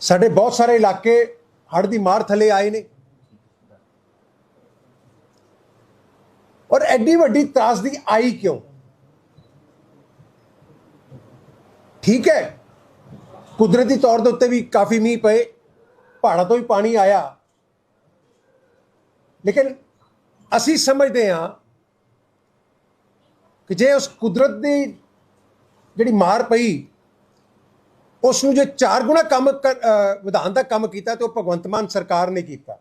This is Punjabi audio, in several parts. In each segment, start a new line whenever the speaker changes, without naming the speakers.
ਸਾਡੇ ਬਹੁਤ ਸਾਰੇ ਇਲਾਕੇ ਹੜ੍ਹ ਦੀ ਮਾਰ ਥੱਲੇ ਆਏ ਨੇ। ਔਰ ਐਡੀ ਵੱਡੀ ਤਰਾਸਦੀ ਆਈ ਕਿਉਂ? ਠੀਕ ਹੈ, ਕੁਦਰਤੀ ਤੌਰ ਦੇ ਉੱਤੇ ਵੀ ਕਾਫੀ ਮੀਂਹ ਪਏ, ਪਹਾੜਾਂ ਤੋਂ ਵੀ ਪਾਣੀ ਆਇਆ। ਲੇਕਿਨ ਅਸੀਂ ਸਮਝਦੇ ਹਾਂ ਕਿ ਜੇ ਉਸ ਕੁਦਰਤ ਦੀ ਜਿਹੜੀ ਮਾਰ ਪਈ ਉਸ ਨੂੰ ਜੇ ਚਾਰ ਗੁਣਾ ਕੰਮ ਕਰ- ਅਹ ਵਿਧਾਨ ਦਾ ਕੰਮ ਕੀਤਾ ਤੇ ਉਹ ਭਗਵੰਤ ਮਾਨ ਸਰਕਾਰ ਨੇ ਕੀਤਾ।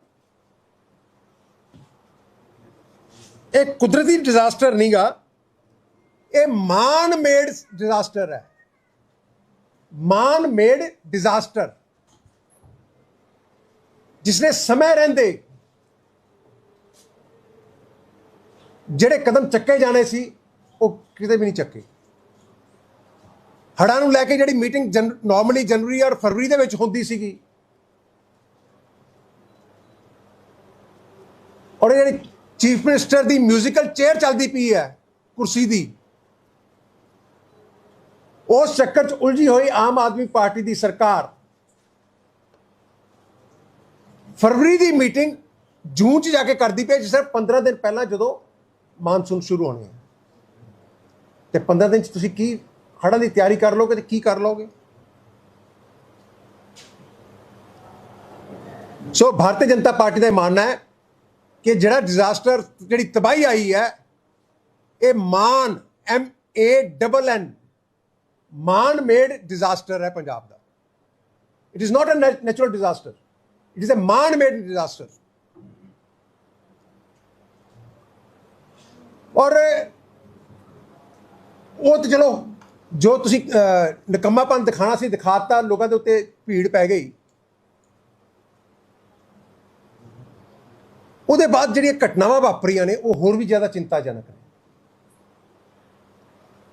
ਇਹ ਕੁਦਰਤੀ ਡਿਜ਼ਾਸਟਰ ਨਹੀਂਗਾ। ਇਹ ਮਾਨ ਮੇਡ ਡਿਜ਼ਾਸਟਰ ਹੈ। ਮਾਨ ਮੇਡ ਡਿਜ਼ਾਸਟਰ ਜਿਸਨੇ ਸਮੇਂ ਰਹਿੰਦੇ, ਜਿਹੜੇ ਕਦਮ ਚੱਕੇ ਜਾਣੇ ਸੀ, ਉਹ ਕਿਤੇ ਵੀ ਨਹੀਂ ਚੱਕੇ। ਹੜ੍ਹਾਂ ਨੂੰ ਲੈ ਕੇ ਜਿਹੜੀ ਮੀਟਿੰਗ ਨਾਰਮਲੀ ਜਨਵਰੀ ਔਰ ਫਰਵਰੀ ਦੇ ਵਿੱਚ ਹੁੰਦੀ ਸੀਗੀ। ਔਰ ਇਹ ਜਿਹੜੀ ਚੀਫ ਮਿਨਿਸਟਰ ਦੀ ਮਿਊਜ਼ੀਕਲ ਚੇਅਰ ਚੱਲਦੀ ਪਈ ਹੈ, ਕੁਰਸੀ ਦੀ। ਉਸ ਚੱਕਰ 'ਚ ਉਲਝੀ ਹੋਈ ਆਮ ਆਦਮੀ ਪਾਰਟੀ ਦੀ ਸਰਕਾਰ। ਫਰਵਰੀ ਦੀ ਮੀਟਿੰਗ ਜੂਨ 'ਚ ਜਾ ਕੇ ਕਰਦੀ ਪਈ ਸਿਰਫ 15 ਦਿਨ ਪਹਿਲਾਂ ਜਦੋਂ ਮਾਨਸੂਨ ਸ਼ੁਰੂ ਹੋਣੇ ਹੈ ਤੇ 15 ਦਿਨ 'ਚ ਤੁਸੀਂ ਕੀ ਖੜਨ ਦੀ ਤਿਆਰੀ ਕਰ ਲੋਗੇ ਤੇ ਕੀ ਕਰ ਲੋਗੇ ਸੋ ਭਾਰਤੀ ਜਨਤਾ ਪਾਰਟੀ ਦਾ ਇਹ ਮੰਨਣਾ ਹੈ ਕਿ ਜਿਹੜਾ ਡਿਜ਼ਾਸਟਰ ਜਿਹੜੀ ਤਬਾਹੀ ਆਈ ਹੈ, ਇਹ Mann M A double N man made disaster ਹੈ ਪੰਜਾਬ ਦਾ। It is not a natural disaster it is a man made disaster ਔਰ ਉਹ ਤਾਂ ਚਲੋ ਜੋ ਤੁਸੀਂ ਅਹ, ਨਿਕੰਮਾਪਨ ਦਿਖਾਣਾ ਸੀ ਦਿਖਾਤਾ ਲੋਕਾਂ ਦੇ ਉੱਤੇ ਭੀੜ ਪੈ ਗਈ। ਉਹਦੇ ਬਾਅਦ ਜਿਹੜੀਆਂ ਘਟਨਾਵਾਂ ਵਾਪਰੀਆਂ ਨੇ ਉਹ ਹੋਰ ਵੀ ਜ਼ਿਆਦਾ ਚਿੰਤਾਜਨਕ ਨੇ।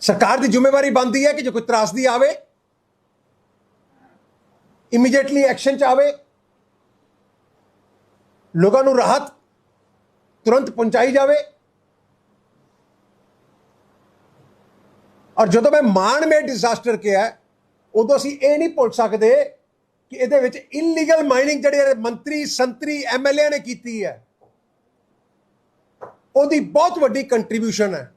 ਸਰਕਾਰ ਦੀ ਜ਼ਿੰਮੇਵਾਰੀ ਬਣਦੀ ਹੈ ਕਿ ਜੇ ਕੋਈ ਤਰਾਸਦੀ ਆਵੇ ਇਮੀਡੀਏਟਲੀ ਐਕਸ਼ਨ ਚ ਆਵੇ ਲੋਕਾਂ ਨੂੰ ਰਾਹਤ ਤੁਰੰਤ ਪਹੁੰਚਾਈ ਜਾਵੇ ਔਰ ਜਦੋਂ ਮੈਂ ਮਾਨ ਮੇ ਡਿਜ਼ਾਸਟਰ ਕਿਹਾ, ਉਦੋਂ ਅਸੀਂ ਇਹ ਨਹੀਂ ਭੁੱਲ ਸਕਦੇ ਕਿ ਇਹਦੇ ਵਿੱਚ ਇਲੀਗਲ ਮਾਈਨਿੰਗ ਜਿਹੜੇ ਮੰਤਰੀ, ਸੰਤਰੀ ਐਮਐਲਏ ਨੇ ਕੀਤੀ ਹੈ। ਉਹਦੀ ਬਹੁਤ ਵੱਡੀ ਕੰਟਰੀਬਿਊਸ਼ਨ ਹੈ।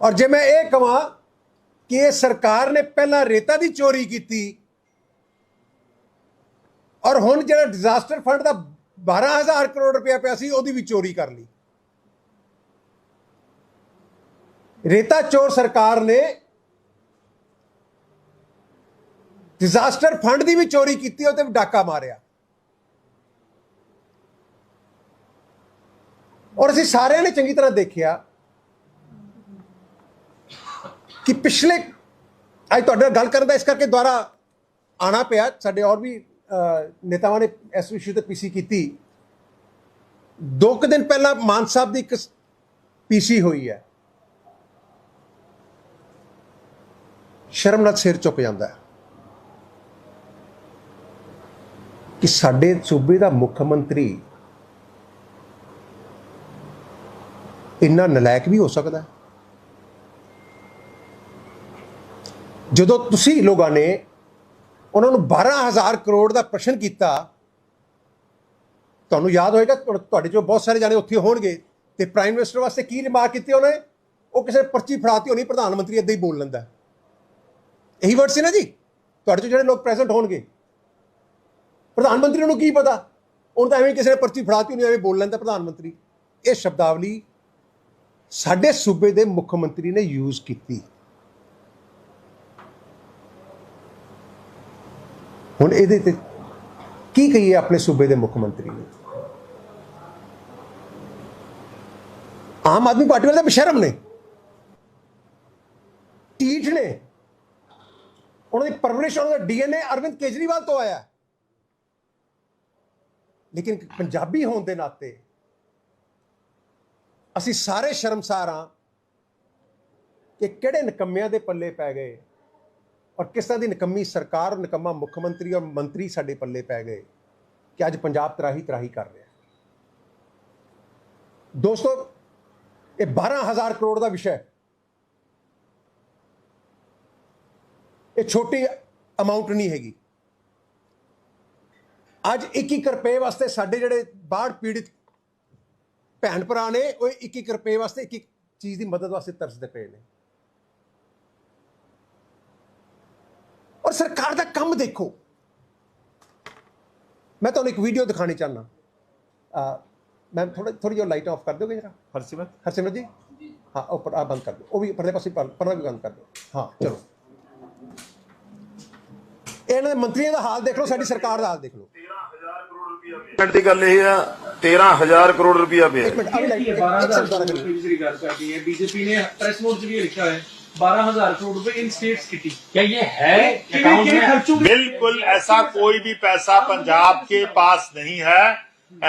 ਔਰ ਜੇ ਮੈਂ ਇਹ ਕਹਾਂ ਕਿ ਇਹ ਸਰਕਾਰ ਨੇ ਪਹਿਲਾਂ ਰੇਤਾ ਦੀ ਚੋਰੀ ਕੀਤੀ, ਔਰ ਹੁਣ ਜਿਹੜਾ ਡਿਜ਼ਾਸਟਰ ਫੰਡ ਦਾ 12000 ਕਰੋੜ ਰੁਪਇਆ ਪਿਆ ਸੀ, ਉਹਦੀ ਵੀ ਚੋਰੀ ਕਰ ਲਈ। ਰੇਤਾ ਚੋਰ ਸਰਕਾਰ ਨੇ ਡਿਜ਼ਾਸਟਰ ਫੰਡ ਦੀ ਵੀ ਚੋਰੀ ਕੀਤੀ ਉਹ ਤੇ ਡਾਕਾ ਮਾਰਿਆ। ਔਰ ਅਸੀਂ ਸਾਰਿਆਂ ਨੇ ਚੰਗੀ ਤਰ੍ਹਾਂ ਦੇਖਿਆ ਕਿ ਪਿਛਲੇ, ਅੱਜ ਤੁਹਾਡੇ ਨਾਲ ਗੱਲ ਕਰਨ ਦਾ ਇਸ ਕਰਕੇ ਦੁਆਰਾ ਆਣਾ ਪਿਆ, ਸਾਡੇ ਔਰ ਵੀ ਨੇਤਾਵਾਂ ਨੇ ਇਸ ਵਿਸ਼ੇ ਤੇ ਪੀਸੀ ਕੀਤੀ। ਦੋ ਕੁ ਦਿਨ ਪਹਿਲਾਂ ਮਾਨ ਸਾਹਿਬ ਦੀ ਇੱਕ ਪੀਸੀ ਹੋਈ ਹੈ। ਸ਼ਰਮ ਨਾਲ ਸਿਰ ਚੁੱਕ ਜਾਂਦਾ ਹੈ ਕਿ ਸਾਡੇ ਸੂਬੇ ਦਾ ਮੁੱਖ ਮੰਤਰੀ ਇੰਨਾ ਨਲਾਇਕ ਵੀ ਹੋ ਸਕਦਾ ਹੈ। ਜਦੋਂ ਤੁਸੀਂ ਲੋਕਾਂ ਨੇ ਉਹਨਾਂ ਨੂੰ 12000 ਕਰੋੜ ਦਾ ਪ੍ਰਸ਼ਨ ਕੀਤਾ, ਤੁਹਾਨੂੰ ਯਾਦ ਹੋਏਗਾ ਤੁਹਾਡੇ ਚੋਂ ਬਹੁਤ ਸਾਰੇ ਜਾਣੇ ਉੱਥੇ ਹੋਣਗੇ ਤੇ ਪ੍ਰਾਈਮ ਮਿਨਿਸਟਰ ਵਾਸਤੇ ਕੀ ਰਿਮਾਰਕ ਕੀਤੀ ਉਹਨੇ? ਉਹ ਕਿਸੇ ਪਰਚੀ ਫੜਾਤੀ ਹੋਣੀ, ਪ੍ਰਧਾਨ ਮੰਤਰੀ ਇਦਾਂ ਹੀ ਬੋਲ ਲੈਂਦਾ ਇਹੀ ਵਰਡ ਸੀ ਨਾ ਜੀ? ਤੁਹਾਡੇ ਚੋਂ ਜਿਹੜੇ ਲੋਕ ਪ੍ਰੈਜ਼ੈਂਟ ਹੋਣਗੇ। ਪ੍ਰਧਾਨ ਮੰਤਰੀ ਨੂੰ ਕੀ ਪਤਾ? ਉਹਨੂੰ ਤਾਂ ਐਵੇਂ ਕਿਸੇ ਨੇ ਪਰਚੀ ਫੜਾਤੀ ਹੋਣੀ ਐਵੇਂ ਬੋਲ ਲੈਂਦਾ ਪ੍ਰਧਾਨ ਮੰਤਰੀ। ਇਹ ਸ਼ਬਦਾਵਲੀ ਸਾਡੇ ਸੂਬੇ ਦੇ ਮੁੱਖ ਮੰਤਰੀ ਨੇ ਯੂਜ਼ ਕੀਤੀ। ਹੁਣ ਇਹਦੇ ਤੇ ਕੀ ਕਹੀਏ ਆਪਣੇ ਸੂਬੇ ਦੇ ਮੁੱਖ ਮੰਤਰੀ ਨੂੰ? ਆਮ ਆਦਮੀ ਪਾਰਟੀ ਵਾਲੇ ਤਾਂ ਬਸ਼ਰਮ ਨੇ। ਟੀਠ ਨੇ। ਉਹਨਾਂ ਦੀ ਪਰਵਰਿਸ਼ ਉਹਨਾਂ ਦਾ ਡੀਐਨਏ ਅਰਵਿੰਦ ਕੇਜਰੀਵਾਲ ਤੋਂ ਆਇਆ ਲੇਕਿਨ ਪੰਜਾਬੀ ਹੋਣ ਦੇ ਨਾਤੇ ਅਸੀਂ ਸਾਰੇ ਸ਼ਰਮਸਾਰ ਹਾਂ ਕਿ ਕਿਹੜੇ ਨਿਕੰਮਿਆਂ ਦੇ ਪੱਲੇ ਪੈ ਗਏ ਔਰ ਕਿਸ ਤਰ੍ਹਾਂ ਦੀ ਨਿਕੰਮੀ ਸਰਕਾਰ, ਨਿਕੰਮਾ ਮੁੱਖ ਮੰਤਰੀ ਔਰ ਮੰਤਰੀ ਸਾਡੇ ਪੱਲੇ ਪੈ ਗਏ ਕਿ ਅੱਜ ਪੰਜਾਬ ਤਰਾਹੀ ਤਰਾਹੀ ਕਰ ਰਿਹਾ ਦੋਸਤੋ, ਇਹ 12000 ਕਰੋੜ ਦਾ ਵਿਸ਼ਾ ਹੈ। ਇਹ ਛੋਟੀ ਅਮਾਉਂਟ ਨਹੀਂ ਹੈਗੀ। ਅੱਜ 21 ਰੁਪਏ ਵਾਸਤੇ ਸਾਡੇ ਜਿਹੜੇ ਬਾੜ ਪੀੜਿਤ ਭੈਣ ਭਰਾ ਨੇ ਉਹ 21 ਰੁਪਏ ਵਾਸਤੇ ਇੱਕ ਇੱਕ ਚੀਜ਼ ਦੀ ਮਦਦ ਵਾਸਤੇ ਤਰਸਦੇ ਪਏ ਨੇ। ਔਰ ਸਰਕਾਰ ਦਾ ਕੰਮ ਦੇਖੋ। ਮੈਂ ਤੁਹਾਨੂੰ ਇੱਕ ਵੀਡੀਓ ਦਿਖਾਣੀ ਚਾਹਨਾ ਆ ਮੈਂ ਥੋੜਾ ਥੋੜੀ ਜਿਹੀ ਲਾਈਟ ਆਫ ਕਰ ਦੋਗੇ ਜਰਾ?
ਹਰਸਿਮਰਤ?
ਹਰਸਿਮਰਤ ਜੀ? ਹਾਂ ਉਹ ਪਰ ਆ ਬੰਦ ਕਰ ਦਿਓ। ਉਹ ਵੀ ਪਰਲੇ ਪਾਸੇ ਪਰ- ਪਰਲਾ ਵੀ ਬੰਦ ਕਰ ਦਿਓ। ਹਾਂ ਚਲੋ। ਇਹਨਾਂ ਦੇ ਮੰਤਰੀਆਂ ਦਾ ਹਾਲ ਦੇਖ ਲਓ ਸਾਡੀ ਸਰਕਾਰ ਦਾ ਹਾਲ ਦੇਖ ਲਓ
ਮਿੰਟ ਦੀ ਗੱਲ ਇਹ ਆ 13000 ਕਰੋੜ ਰੁਪਇਆ ਪਿਆ
ਇੱਕ ਮਿੰਟ ਆ ਵੀ ਲਾਈਟ
देखिए
ਇੱਕ
बारह हजार
ਸੈਕਿੰਡ ਦੁਬਾਰਾ
करोड़
ਕਰਿਓ।
रुपए की रिगार्ड करती है बीजेपी ने प्रेस नोट से भी लिखा है बारह हजार करोड़ रुपए इन स्टेट्स की थी
क्या ये है अकाउंट में
खर्चों में
बिल्कुल ऐसा कोई भी पैसा पंजाब के पास नहीं है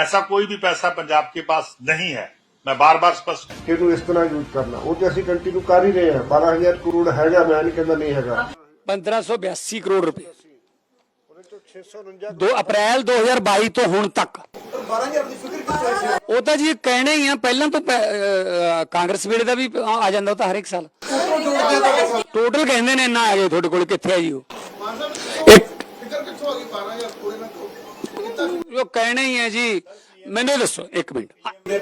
ऐसा कोई भी पैसा पंजाब के पास नहीं है मैं बार बार स्पष्ट
ਇਹਨੂੰ ਇਸ ਤਰ੍ਹਾਂ ਯੂਜ਼ ਕਰਨਾ ਉਹ ਤੇ ਅਸੀਂ ਕੰਟੀਨਿਊ ਕਰ ਹੀ ਰਹੇ ਹਾਂ 12000 ਕਰੋੜ ਹੈਗਾ ਮੈਂ ਨਹੀਂ ਕਹਿੰਦਾ ਨਹੀਂ ਹੈਗਾ
1582 ਕਰੋੜ ਰੁਪਏ 2 ਅਪ੍ਰੈਲ 2022 ਤੋਂ ਹੁਣ ਤੱਕ। ਉਹ ਤਾਂ ਜੀ ਕਹਿਣਾ ਹੀ ਆ ਪਹਿਲਾਂ ਤੋਂ ਕਾਂਗਰਸ ਵੇਲੇ ਦਾ ਵੀ ਆ ਜਾਂਦਾ ਉਹ ਤਾਂ ਹਰ ਇੱਕ ਸਾਲ। ਟੋਟਲ ਕਹਿੰਦੇ ਨੇ ਇੰਨਾ ਆ ਗਏ ਤੁਹਾਡੇ ਕੋਲ ਕਿੱਥੇ ਆ ਜੀ ਉਹ? ਇੱਕ ਉਹ ਕਹਿਣਾ ਹੀ ਹੈ ਜੀ ਮੈਨੂੰ ਦੱਸੋ ਇੱਕ ਮਿੰਟ।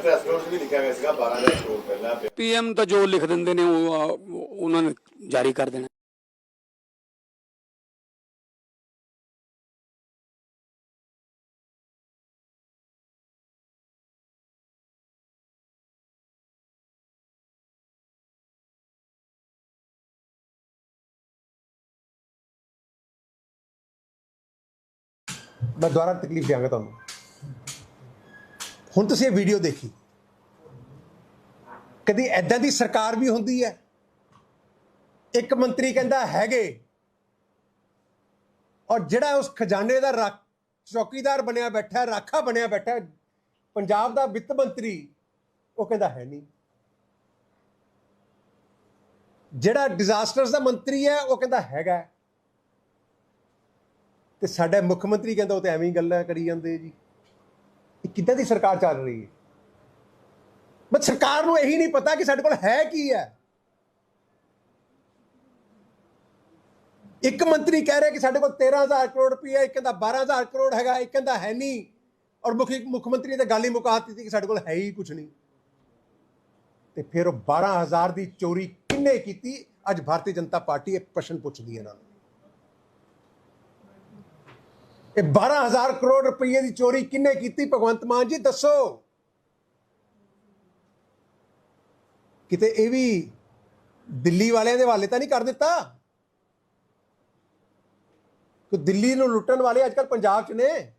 ਪ੍ਰੈਸ ਨੋਟ ਵੀ ਲਿਖਿਆ ਗਿਆ ਸੀਗਾ 12000 ਕਰੋੜ ਪਹਿਲਾਂ।
ਪੀਐਮ ਤਾਂ ਜੋ ਲਿਖ ਦਿੰਦੇ ਨੇ ਉਹ- ਉਹਨਾਂ ਨੇ ਜਾਰੀ ਕਰ ਦੇਣਾ।
ਮੈਂ ਦੁਬਾਰਾ ਤਕਲੀਫ ਦਿਆਂਗਾ ਤੁਹਾਨੂੰ। ਹੁਣ ਤੁਸੀਂ ਇਹ ਵੀਡੀਓ ਦੇਖੀ। ਕਦੀ ਐਦਾਂ ਦੀ ਸਰਕਾਰ ਵੀ ਹੁੰਦੀ ਹੈ? ਇੱਕ ਮੰਤਰੀ ਕਹਿੰਦਾ ਹੈਗੇ। ਔਰ ਜਿਹੜਾ ਉਸ ਖਜ਼ਾਨੇ ਦਾ ਰੱਖ, ਚੌਕੀਦਾਰ ਬਣਿਆ ਬੈਠਾ, ਰਾਖਾ ਬਣਿਆ ਬੈਠਾ, ਪੰਜਾਬ ਦਾ ਵਿੱਤ ਮੰਤਰੀ, ਉਹ ਕਹਿੰਦਾ ਹੈ ਨਹੀਂ। ਜਿਹੜਾ ਡਿਜ਼ਾਸਟਰਸ ਦਾ ਮੰਤਰੀ ਹੈ, ਉਹ ਕਹਿੰਦਾ ਹੈਗਾ। ਤੇ ਸਾਡਾ ਮੁੱਖ ਮੰਤਰੀ ਕਹਿੰਦਾ ਉਹ ਤਾਂ ਐਵੇਂ ਹੀ ਗੱਲਾਂ ਕਰੀ ਜਾਂਦੇ ਜੀ। ਇਹ ਕਿੱਦਾਂ ਦੀ ਸਰਕਾਰ ਚੱਲ ਰਹੀ ਹੈ? ਬਸ ਸਰਕਾਰ ਨੂੰ ਇਹੀ ਨਹੀਂ ਪਤਾ ਕਿ ਸਾਡੇ ਕੋਲ ਹੈ ਕੀ ਹੈ। ਇੱਕ ਮੰਤਰੀ ਕਹਿ ਰਿਹਾ ਕਿ ਸਾਡੇ ਕੋਲ 13000 ਕਰੋੜ ਰੁਪਏ ਇੱਕ ਕਹਿੰਦਾ 12000 ਕਰੋੜ ਹੈਗਾ, ਇੱਕ ਕਹਿੰਦਾ ਹੈ ਨਹੀਂ। ਔਰ ਮੁੱਖ ਮੁੱਖ ਮੰਤਰੀ ਨੇ ਤਾਂ ਗੱਲ ਹੀ ਮੁਕਾ ਦਿੱਤੀ ਕਿ ਸਾਡੇ ਕੋਲ ਹੈ ਹੀ ਕੁਝ ਨਹੀਂ। ਤੇ ਫਿਰ ਉਹ 12000 ਦੀ ਚੋਰੀ ਕਿੰਨੇ ਕੀਤੀ? ਅੱਜ ਭਾਰਤੀ ਜਨਤਾ ਪਾਰਟੀ ਇਹ ਪ੍ਰਸ਼ਨ ਪੁੱਛਦੀ ਹੈ ਇਹਨਾਂ ਨੂੰ। ਇਹ 12000 ਕਰੋੜ ਰੁਪਏ ਦੀ ਚੋਰੀ ਕਿੰਨੇ ਕੀਤੀ? ਭਗਵੰਤ ਮਾਨ ਜੀ, ਦੱਸੋ। ਕਿਤੇ ਇਹ ਵੀ ਦਿੱਲੀ ਵਾਲਿਆਂ ਦੇ ਹਵਾਲੇ ਤਾਂ ਨਹੀਂ ਕਰ ਦਿੱਤਾ? ਕਿ ਦਿੱਲੀ ਨੂੰ ਲੁੱਟਣ ਵਾਲੇ ਅੱਜਕੱਲ ਪੰਜਾਬ 'ਚ ਨੇ।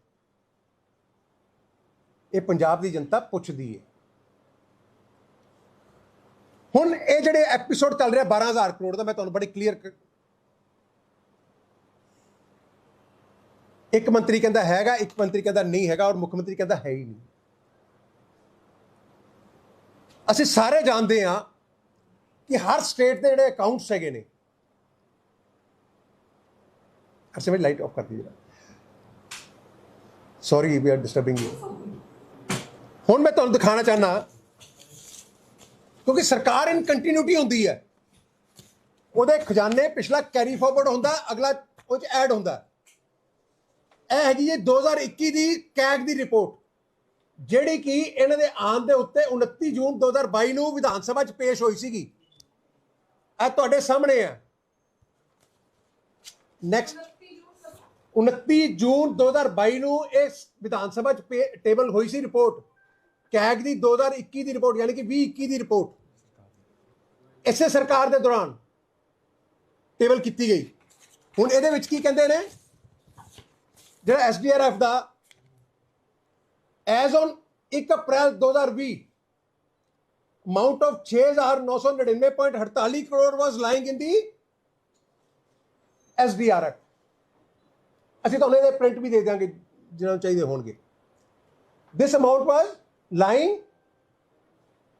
ਇਹ ਪੰਜਾਬ ਦੀ ਜਨਤਾ ਪੁੱਛਦੀ ਹੈ ਹੁਣ ਇਹ ਜਿਹੜੇ ਐਪੀਸੋਡ ਚੱਲ ਰਿਹਾ 12000 ਕਰੋੜ ਦਾ, ਮੈਂ ਤੁਹਾਨੂੰ ਬੜੀ ਕਲੀਅਰ ਇੱਕ ਮੰਤਰੀ ਕਹਿੰਦਾ ਹੈਗਾ, ਇੱਕ ਮੰਤਰੀ ਕਹਿੰਦਾ ਨਹੀਂ ਹੈਗਾ ਔਰ ਮੁੱਖ ਮੰਤਰੀ ਕਹਿੰਦਾ ਹੈ ਹੀ ਨਹੀਂ। ਅਸੀਂ ਸਾਰੇ ਜਾਣਦੇ ਹਾਂ ਕਿ ਹਰ ਸਟੇਟ ਦੇ ਜਿਹੜੇ ਅਕਾਊਂਟਸ ਹੈਗੇ ਨੇ। ਅਰਸੇ ਮੇਰੀ ਲਾਈਟ ਆਫ ਕਰ ਦਿਓ। Sorry we are disturbing you ਹੁਣ ਮੈਂ ਤੁਹਾਨੂੰ ਦਿਖਾਣਾ ਚਾਹਨਾ ਕਿਉਂਕਿ ਸਰਕਾਰ ਇਨ ਕੰਟੀਨਿਊਟੀ ਹੁੰਦੀ ਹੈ। ਉਹਦੇ ਖਜ਼ਾਨੇ ਪਿਛਲਾ ਕੈਰੀ ਫਾਰਵਰਡ ਹੁੰਦਾ, ਅਗਲਾ ਉਹ ਚ ਐਡ ਹੁੰਦਾ। ਇਹ ਹੈਗੀ ਜੀ 2021 ਦੀ ਕੈਗ ਦੀ ਰਿਪੋਰਟ, ਜਿਹੜੀ ਕਿ ਇਹਨਾਂ ਦੇ ਆਉਣ ਦੇ ਉੱਤੇ 29 ਜੂਨ 2022 ਨੂੰ ਵਿਧਾਨ ਸਭਾ 'ਚ ਪੇਸ਼ ਹੋਈ ਸੀਗੀ। ਇਹ ਤੁਹਾਡੇ ਸਾਹਮਣੇ ਹੈ। ਨੈਕਸਟ 29 ਜੂਨ 2022 ਨੂੰ ਇਹ ਵਿਧਾਨ ਸਭਾ 'ਚ ਪੇ- ਟੇਬਲ ਹੋਈ ਸੀ ਰਿਪੋਰਟ। ਕੈਗ ਦੀ 2021 ਦੀ ਰਿਪੋਰਟ, ਯਾਨੀ ਕਿ 2021 ਦੀ ਰਿਪੋਰਟ। ਇਸੇ ਸਰਕਾਰ ਦੇ ਦੌਰਾਨ ਟੇਬਲ ਕੀਤੀ ਗਈ। ਹੁਣ ਇਹਦੇ ਵਿੱਚ ਕੀ ਕਹਿੰਦੇ ਨੇ? ਜਿਹੜਾ SDRF the as on 1 April 2020 amount of 6999.48 crore was lying in the SDRF ਅਸੀਂ ਤੁਹਾਨੂੰ ਇਹਦੇ ਪ੍ਰਿੰਟ ਵੀ ਦੇ ਦਾਂਗੇ ਜਿਹਨਾਂ ਨੂੰ ਚਾਹੀਦੇ ਹੋਣਗੇ। This amount was lying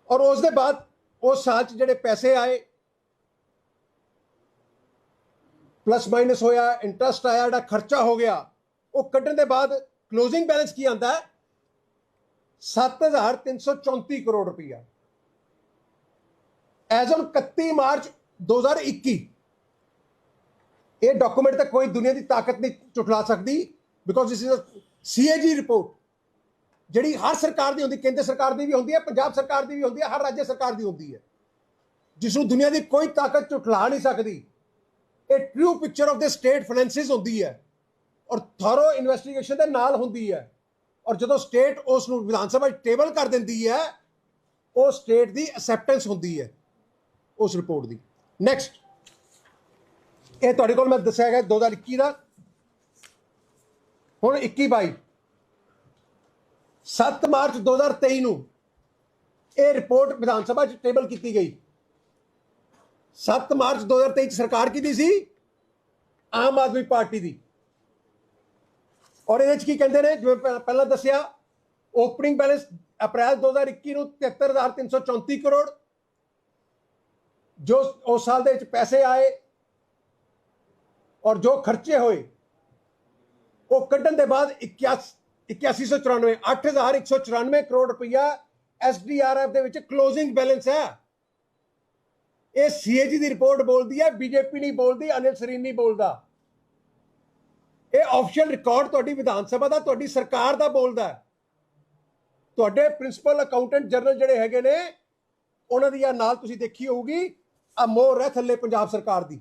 ਔਰ ਉਸ ਦੇ ਬਾਅਦ ਉਸ ਸਾਲ ਚ ਜਿਹੜੇ ਪੈਸੇ ਆਏ ਪਲੱਸ ਮਾਈਨਸ ਹੋਇਆ ਇੰਟਰਸਟ ਆਇਆ, ਜਿਹੜਾ ਖਰਚਾ ਹੋ ਗਿਆ ਉਹ ਕੱਢਣ ਦੇ ਬਾਅਦ ਕਲੋਜ਼ਿੰਗ ਬੈਲੈਂਸ ਕੀ ਆਂਦਾ ਹੈ? 7334 ਕਰੋੜ ਰੁਪਈਆ। ਐਜ਼ ਔਨ 31 ਮਾਰਚ 2021 ਇਹ ਡਾਕੂਮੈਂਟ ਤਾਂ ਕੋਈ ਦੁਨੀਆ ਦੀ ਤਾਕਤ ਨਹੀਂ ਝੁਠਲਾ ਸਕਦੀ because this is a CAG report ਜਿਹੜੀ ਹਰ ਸਰਕਾਰ ਦੀ ਹੁੰਦੀ, ਕੇਂਦਰ ਸਰਕਾਰ ਦੀ ਵੀ ਹੁੰਦੀ ਹੈ, ਪੰਜਾਬ ਸਰਕਾਰ ਦੀ ਵੀ ਹੁੰਦੀ ਹੈ, ਹਰ ਰਾਜ ਸਰਕਾਰ ਦੀ ਹੁੰਦੀ ਹੈ। ਜਿਸ ਨੂੰ ਦੁਨੀਆ ਦੀ ਕੋਈ ਤਾਕਤ ਝੁਠਲਾ ਨਹੀਂ ਸਕਦੀ। ਇਹ true picture of the state finances ਹੁੰਦੀ ਹੈ। ਔਰ ਥੋਰੋ ਇਨਵੈਸਟੀਗੇਸ਼ਨ ਦੇ ਨਾਲ ਹੁੰਦੀ ਹੈ। ਔਰ ਜਦੋਂ ਸਟੇਟ ਉਸ ਨੂੰ ਵਿਧਾਨ ਸਭਾ ਟੇਬਲ ਕਰ ਦਿੰਦੀ ਹੈ, ਉਹ ਸਟੇਟ ਦੀ ਅਸੈਪਟੈਂਸ ਹੁੰਦੀ ਹੈ ਉਸ ਰਿਪੋਰਟ ਦੀ। ਨੈਕਸਟ ਇਹ ਤੁਹਾਡੇ ਕੋਲ ਮੈਂ ਦੱਸਿਆ ਗਿਆ 2021 ਦਾ। ਹੁਣ 21 22 7 ਮਾਰਚ 2023 ਨੂੰ ਇਹ ਰਿਪੋਰਟ ਵਿਧਾਨ ਸਭਾ 'ਚ ਟੇਬਲ ਕੀਤੀ ਗਈ। 7 ਮਾਰਚ 2023 ਚ ਸਰਕਾਰ ਕਿਹਦੀ ਸੀ? ਆਮ ਆਦਮੀ ਪਾਰਟੀ ਦੀ। ਔਰ ਇਹਦੇ ਚ ਕੀ ਕਹਿੰਦੇ ਨੇ? ਜਿਵੇਂ ਪਹਿ- ਪਹਿਲਾਂ ਦੱਸਿਆ, ਓਪਨਿੰਗ ਬੈਲੈਂਸ ਅਪ੍ਰੈਲ 2021 ਨੂੰ 73334 ਕਰੋੜ। ਜੋ ਉਸ ਸਾਲ ਦੇ ਵਿੱਚ ਪੈਸੇ ਆਏ ਔਰ ਜੋ ਖਰਚੇ ਹੋਏ, ਉਹ ਕੱਢਣ ਦੇ ਬਾਅਦ 81 8194 8194 ਕਰੋੜ ਰੁਪਈਆ ਐਸਡੀਆਰਐਫ ਦੇ ਵਿੱਚ ਕਲੋਜ਼ਿੰਗ ਬੈਲੈਂਸ ਹੈ। ਇਹ ਸੀਏਜੀ ਦੀ ਰਿਪੋਰਟ ਬੋਲਦੀ ਹੈ ਬੀਜੇਪੀ ਨਹੀਂ ਬੋਲਦੀ, ਅਨਿਲ ਸਰੀਨ ਨਹੀਂ ਬੋਲਦਾ। ਇਹ ਆਫੀਸ਼ੀਅਲ ਰਿਕਾਰਡ ਤੁਹਾਡੀ ਵਿਧਾਨ ਸਭਾ ਦਾ, ਤੁਹਾਡੀ ਸਰਕਾਰ ਦਾ ਬੋਲਦਾ ਹੈ। ਤੁਹਾਡੇ ਪ੍ਰਿੰਸੀਪਲ ਅਕਾਊਂਟੈਂਟ ਜਨਰਲ ਜਿਹੜੇ ਹੈਗੇ ਨੇ, ਉਹਨਾਂ ਦੀ ਆ ਨਾਲ ਤੁਸੀਂ ਦੇਖੀ ਹੋਊਗੀ, ਆ ਮੋਹਰ ਹੈ ਥੱਲੇ ਪੰਜਾਬ ਸਰਕਾਰ ਦੀ।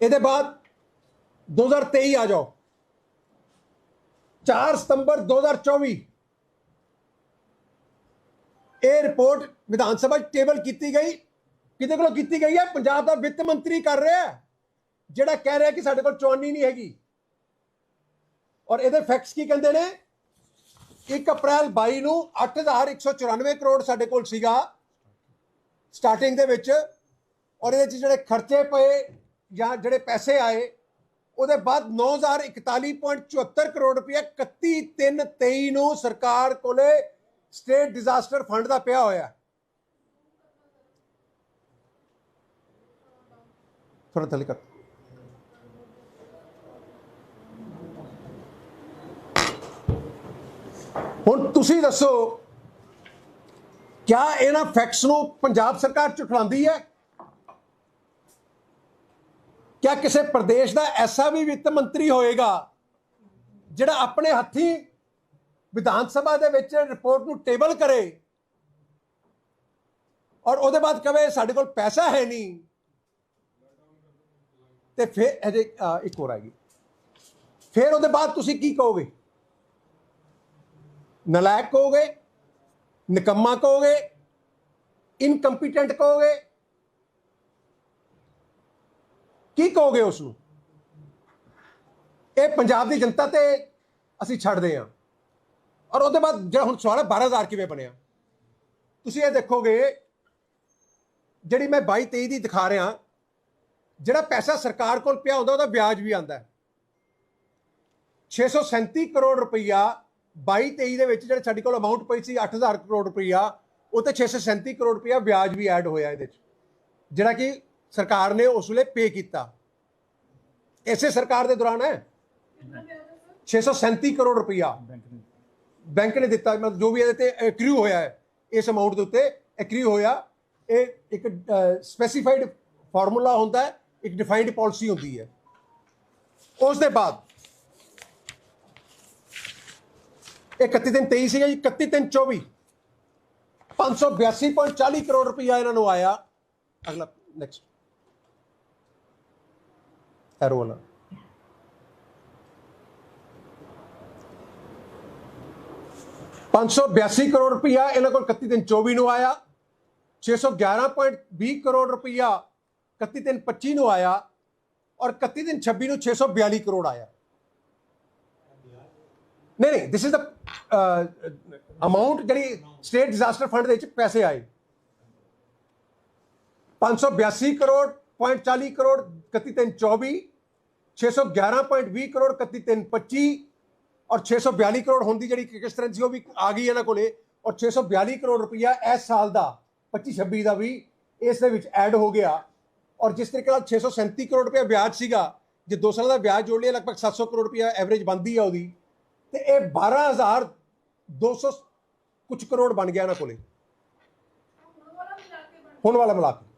ਇਹਦੇ ਬਾਅਦ 2023 ਆ ਜਾਓ। 4 ਸਤੰਬਰ 2024 ਇਹ ਰਿਪੋਰਟ ਵਿਧਾਨ ਸਭਾ 'ਚ ਟੇਬਲ ਕੀਤੀ ਗਈ। ਕਿਹਦੇ ਕੋਲੋਂ ਕੀਤੀ ਗਈ ਹੈ? ਪੰਜਾਬ ਦਾ ਵਿੱਤ ਮੰਤਰੀ ਕਰ ਰਿਹਾ ਹੈ। ਜਿਹੜਾ ਕਹਿ ਰਿਹਾ ਕਿ ਸਾਡੇ ਕੋਲ ਚੌਨੀ ਨਹੀਂ ਹੈਗੀ। ਔਰ ਇਹਦੇ ਫੈਕਟਸ ਕੀ ਕਹਿੰਦੇ ਨੇ? 1 ਅਪ੍ਰੈਲ 22 ਨੂੰ 8194 ਕਰੋੜ ਸਾਡੇ ਕੋਲ ਸੀਗਾ ਸਟਾਰਟਿੰਗ ਦੇ ਵਿੱਚ। ਔਰ ਇਹਦੇ ਚ ਜਿਹੜੇ ਖਰਚੇ ਪਏ ਜਾਂ ਜਿਹੜੇ ਪੈਸੇ ਆਏ, ਉਹਦੇ ਬਾਅਦ 9041.74 ਕਰੋੜ ਰੁਪਏ 31323 ਨੂੰ ਸਰਕਾਰ ਕੋਲੇ ਸਟੇਟ ਡਿਜ਼ਾਸਟਰ ਫੰਡ ਦਾ ਪਿਆ ਹੋਇਆ। ਥੋੜਾ ਥੱਲੇ ਕਰ ਹੁਣ ਤੁਸੀਂ ਦੱਸੋ, ਕਿਆ ਇਹਨਾਂ ਫੈਕਟਸ ਨੂੰ ਪੰਜਾਬ ਸਰਕਾਰ ਝੁਠਲਾਉਂਦੀ ਹੈ? ਕਿਆ ਕਿਸੇ ਪ੍ਰਦੇਸ਼ ਦਾ ਐਸਾ ਵੀ ਵਿੱਤ ਮੰਤਰੀ ਹੋਏਗਾ ਜਿਹੜਾ ਆਪਣੇ ਹੱਥੀਂ ਵਿਧਾਨ ਸਭਾ ਦੇ ਵਿੱਚ ਰਿਪੋਰਟ ਨੂੰ ਟੇਬਲ ਕਰੇ ਔਰ ਉਹਦੇ ਬਾਅਦ ਕਵੇ ਸਾਡੇ ਕੋਲ ਪੈਸਾ ਹੈ ਨਹੀਂ? ਤੇ ਫਿਰ ਅਜੇ ਇੱਕ ਹੋਰ ਆ ਗਈ। ਫਿਰ ਉਹਦੇ ਬਾਅਦ ਤੁਸੀਂ ਕੀ ਕਹੋਗੇ? ਨਲਾਇਕ ਕਹੋਗੇ, ਨਿਕੰਮਾ ਕਹੋਗੇ, ਇਨਕੰਪੀਟੈਂਟ ਕਹੋਗੇ। ਕੀ ਕਹੋਗੇ ਉਸ ਨੂੰ ਇਹ ਪੰਜਾਬ ਦੀ ਜਨਤਾ ਤੇ ਅਸੀਂ ਛੱਡਦੇ ਹਾਂ। ਔਰ ਉਹਦੇ ਬਾਅਦ ਜਿਹੜਾ ਹੁਣ ਸਵਾਲ ਹੈ 12000 ਕਿਵੇਂ ਬਣਿਆ? ਤੁਸੀਂ ਇਹ ਦੇਖੋਗੇ, ਜਿਹੜੀ ਮੈਂ 22 23 ਦੀ ਦਿਖਾ ਰਿਹਾ, ਜਿਹੜਾ ਪੈਸਾ ਸਰਕਾਰ ਕੋਲ ਪਿਆ ਹੁੰਦਾ ਉਹਦਾ ਵਿਆਜ ਵੀ ਆਂਦਾ ਹੈ। 637 ਕਰੋੜ ਰੁਪਈਆ 22 23 ਦੇ ਵਿੱਚ ਜਿਹੜੇ ਸਾਡੇ ਕੋਲ ਅਮਾਉਂਟ ਪਈ ਸੀ 8000 ਕਰੋੜ ਰੁਪਈਆ ਉਹ ਤੇ 637 ਕਰੋੜ ਰੁਪਈਆ ਵਿਆਜ ਵੀ ਐਡ ਹੋਇਆ ਇਹਦੇ ਚ। ਜਿਹੜਾ ਕਿ ਸਰਕਾਰ ਨੇ ਉਸ ਵੇਲੇ ਪੇ ਕੀਤਾ। ਇਸੇ ਸਰਕਾਰ ਦੇ ਦੌਰਾਨ ਹੈ। 637 ਕਰੋੜ ਰੁਪਈਆ ਬੈਂਕ ਨੇ ਦਿੱਤਾ। ਮਤਲਬ ਜੋ ਵੀ ਇਹਦੇ ਤੇ ਐਕਰੀਊ ਹੋਇਆ ਹੈ ਇਸ ਅਮਾਉਂਟ ਦੇ ਉੱਤੇ ਐਕਰੀਊ ਹੋਇਆ। ਇਹ ਇੱਕ ਸਪੈਸੀਫਾਈਡ ਫਾਰਮੂਲਾ ਹੁੰਦਾ ਹੈ ਇੱਕ ਡਿਫਾਈਨਡ ਪਾਲਿਸੀ ਹੁੰਦੀ ਹੈ। ਉਸ ਦੇ ਬਾਅਦ ਇਹ 31 ਦਿਨ 23 ਸੀਗਾ ਜੀ 31 ਦਿਨ 24 582.40 ਕਰੋੜ ਰੁਪਈਆ ਇਹਨਾਂ ਨੂੰ ਆਇਆ। ਅਗਲਾ ਨੈਕਸਟ ਐਰੋ ਵਾਲਾ। ਪੰਜ ਸੌ ਬਿਆਸੀ ਕਰੋੜ ਰੁਪਈਆ ਇਹਨਾਂ ਕੋਲ 31 ਦਿਨ 24 ਨੂੰ ਆਇਆ। 611.20 ਕਰੋੜ ਰੁਪਈਆ 31 ਦਿਨ 25 ਨੂੰ ਆਇਆ। ਔਰ 31 ਦਿਨ 26 ਨੂੰ 642 ਕਰੋੜ ਆਇਆ। ਨਹੀਂ ਨਹੀਂ ਦਿਸ ਇਜ਼ ਦ ਅਮਾਉਂਟ ਜਿਹੜੀ ਸਟੇਟ ਡਿਜ਼ਾਸਟਰ ਫੰਡ ਦੇ ਵਿੱਚ ਪੈਸੇ ਆਏ। 582 ਕਰੋੜ 0.40 ਕਰੋੜ 31 ਤਿੰਨ 24 611.20 ਕਰੋੜ 31 ਤਿੰਨ 25 ਔਰ 642 ਕਰੋੜ ਹੁੰਦੀ ਜਿਹੜੀ ਕਿ ਕਿਸ ਤਰ੍ਹਾਂ ਸੀ ਉਹ ਵੀ ਆ ਗਈ ਇਹਨਾਂ ਕੋਲੇ ਔਰ 642 ਕਰੋੜ ਰੁਪਈਆ ਇਸ ਸਾਲ ਦਾ 25 26 ਦਾ ਵੀ ਇਸ ਦੇ ਵਿੱਚ ਐਡ ਹੋ ਗਿਆ ਔਰ ਜਿਸ ਤਰੀਕੇ ਨਾਲ 637 ਕਰੋੜ ਰੁਪਇਆ ਵਿਆਜ ਸੀਗਾ, ਜੇ 2 ਸਾਲਾਂ ਦਾ ਵਿਆਜ ਜੋੜ ਲਿਆ ਲਗਭਗ 700 ਕਰੋੜ ਰੁਪਇਆ ਐਵਰੇਜ ਬਣਦੀ ਹੈ ਉਹਦੀ। ਤੇ ਇਹ 12200 ਕੁਝ ਕਰੋੜ ਬਣ ਗਿਆ ਇਹਨਾਂ ਕੋਲੇ। ਹੁਣ ਵਾਲਾ ਮਿਲਾ ਕੇ।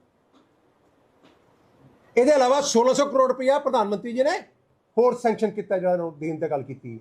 ਇਹਦੇ ਇਲਾਵਾ 1600 ਕਰੋੜ ਰੁਪਇਆ ਪ੍ਰਧਾਨ ਮੰਤਰੀ ਜੀ ਨੇ ਹੋਰ ਸੈਂਕਸ਼ਨ ਕੀਤਾ ਜਿਹੜਾ ਉਹਨੂੰ ਦੇਣ 'ਤੇ ਗੱਲ ਕੀਤੀ।